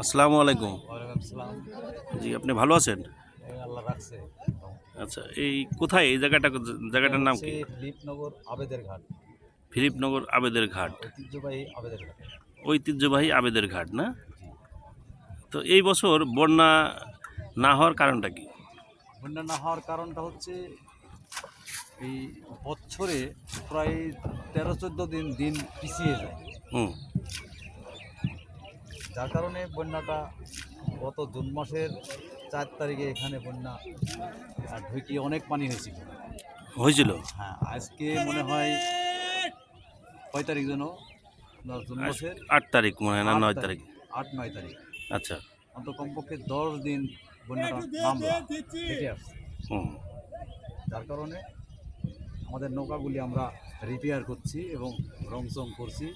আসসালামু আলাইকুম। জি আপনি ভালো আছেন? আল্লাহ রাখছে। আচ্ছা এই কোথায়? এই জায়গাটা জায়গাটার নাম কি? দীপনগর আবেদের ঘাট। ফিলিপনগর আবেদের ঘাট। ঐতিহ্যবাহী আবেদের ঘাট। ঐতিহ্যবাহী আবেদের ঘাট না? তো এই বছর বন্যা না হওয়ার কারণটা কি? বন্যা না হওয়ার কারণটা হচ্ছে এই বছরে প্রায় তেরো চোদ্দ দিন দিন পিছিয়ে যায়। হুম। যার কারণে বন্যাটা গত জুন মাসের চার তারিখে এখানে বন্যা আর ঢুকিয়ে অনেক পানি হয়েছিল। হয়েছিল? হ্যাঁ আজকে মনে হয় কয় তারিখ যেন? জুন মাসের আট তারিখ মনে হয় না নয় তারিখ আট নয় তারিখ। আচ্ছা। অন্তত কমপক্ষে দশ দিন বন্যাটা নামলো যার কারণে আমাদের নৌকাগুলি আমরা রিপেয়ার করছি এবং রংচং করছি।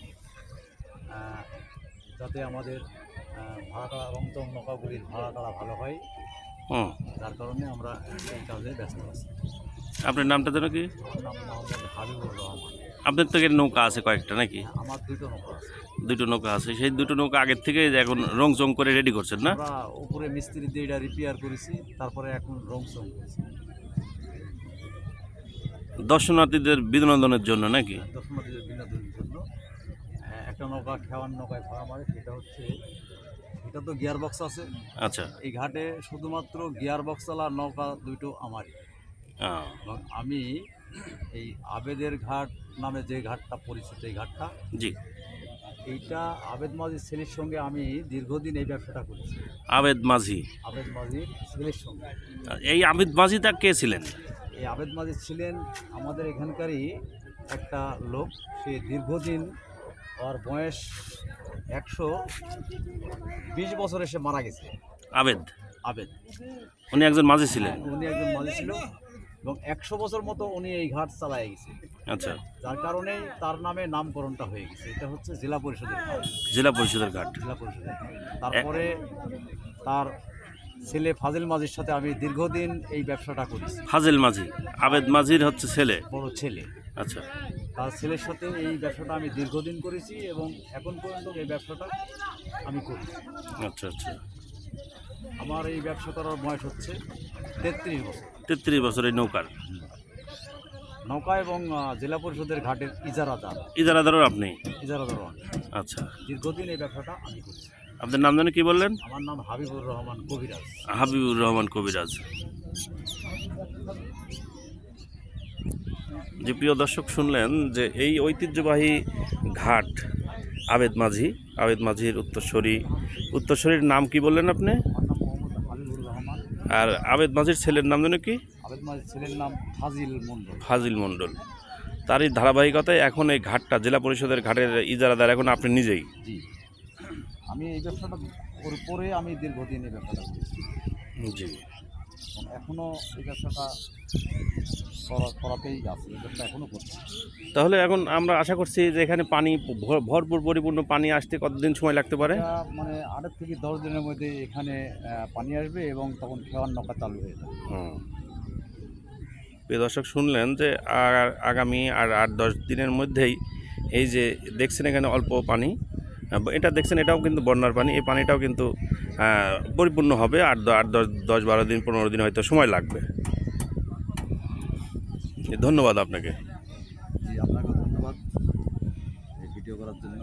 যাতে আমাদের আহ, ভাড়া কাড়া রংচং নৌকাগুলির ভাড়া কাড়া ভালো হয়। যার কারণে আমরা এই কাজে ব্যস্ত আছি। আপনার নামটা যেন কি? নাম মোহাম্মদ হাবিবুর রহমান। আপনার তো এখানে নৌকা আছে কয়েকটা নাকি? আমার দুটো নৌকা আছে। দুটো নৌকা আছে। সেই দুটো নৌকা আগের থেকে এখন রং চং করে রেডি করছেন না? উপরে মিস্ত্রি দিয়ে এটা রিপেয়ার করেছি তারপরে এখন রংচং করেছি। দর্শনার্থীদের বিনোদনের জন্য নাকি? দর্শনার্থীদের বিনোদনের জন্য। একটা নৌকা খেওয়ার নৌকায় ভাড়া মারে সেটা হচ্ছে এটা তো গিয়ার বক্স আছে। আচ্ছা। এই ঘাটে শুধুমাত্র গিয়ার বক্সওয়ালা নৌকা দুটো আমারই। আমি এই আবেদের ঘাট নামে যে ঘাটটা পরিচিত এই ঘাটটা জি। এইটা আবেদ মাঝির ছেলের সঙ্গে আমি দীর্ঘদিন এই ব্যবসাটা করেছি। আবেদ মাঝি। আবেদ মাঝির ছেলের সঙ্গে। এই আবেদ মাঝিটা কে ছিলেন? এই আবেদ মাঝির ছিলেন আমাদের এখানকারই একটা লোক সে দীর্ঘদিন ওর বয়স একশো বিশ বছর এসে মারা গেছে। আবেদ? আবেদ। উনি একজন মাঝি ছিলেন? উনি একজন মাঝি ছিল এবং একশো বছর মতো উনি এই ঘাট চালায় গেছে। আচ্ছা। যার কারণেই তার নামে নামকরণটা হয়ে গেছে। এটা হচ্ছে জেলা পরিষদের ঘাট। জেলা পরিষদের ঘাট। জেলা পরিষদের তারপরে তার ছেলে ফাজিল মাঝির সাথে আমি দীর্ঘদিন এই ব্যবসাটা করেছি ফাজিল মাঝি আবেদ মাঝির হচ্ছে ছেলে? বড় ছেলে। আচ্ছা। তার ছেলের সাথে এই ব্যবসাটা আমি দীর্ঘদিন করেছি এবং এখন পর্যন্ত এই ব্যবসাটা আমি করি। আচ্ছা আচ্ছা। আমার এই ব্যবসা করার বয়স হচ্ছে তেত্রিশ বছর। তেত্রিশ বছর এই নৌকার? নৌকা এবং জেলা পরিষদের ঘাটের ইজারাদার। ইজারাদারও আপনি? ইজারাদার আমি। আচ্ছা। দীর্ঘদিন এই ব্যবসাটা আমি করছি। আপনার নাম জানি কি বললেন? আমার নাম হাবিবুর রহমান কবিরাজ। হাবিবুর রহমান কবিরাজ। যে প্রিয় দর্শক শুনলেন যে এই ঐতিহ্যবাহী ঘাট আবেদ মাঝি আবেদ মাঝির উত্তরস্বরী উত্তরস্বরীর নাম কি বললেন আপনি? আর আবেদ মাঝির ছেলের নাম যেন কি? আবেদ মাঝির ছেলের নাম ফাজিল মণ্ডল। ফাজিল মণ্ডল। তারই ধারাবাহিকতায় এখন এই ঘাটটা জেলা পরিষদের ঘাটের ইজারাদার এখন আপনি নিজেই। আমি এই ব্যবসাটা করে পরে আমি দীর্ঘদিন এই ব্যবসাটা করেছি। জি। এখনও এই ব্যবসাটা করাতেই আছে এই ব্যবসা এখনও করছি। তাহলে এখন আমরা আশা করছি যে এখানে পানি ভর- ভরপুর পরিপূর্ণ পানি আসতে কতদিন সময় লাগতে পারে? মানে আটের থেকে দশ দিনের মধ্যে এখানে পানি আসবে এবং তখন খেওয়ার নৌকা চালু হয়ে যাবে। প্রিয় দর্শক শুনলেন যে আর আগামী আর আট দশ দিনের মধ্যেই এই যে দেখছেন এখানে অল্প পানি এটা দেখছেন, এটাও কিন্তু বন্যার পানি, এই পানিটাও কিন্তু পরিপূর্ণ হবে, আট আট দশ দশ বারো দিন, পনেরো দিন হয়তো সময় লাগবে। ধন্যবাদ আপনাকে। ধন্যবাদ ভিডিও করার জন্য।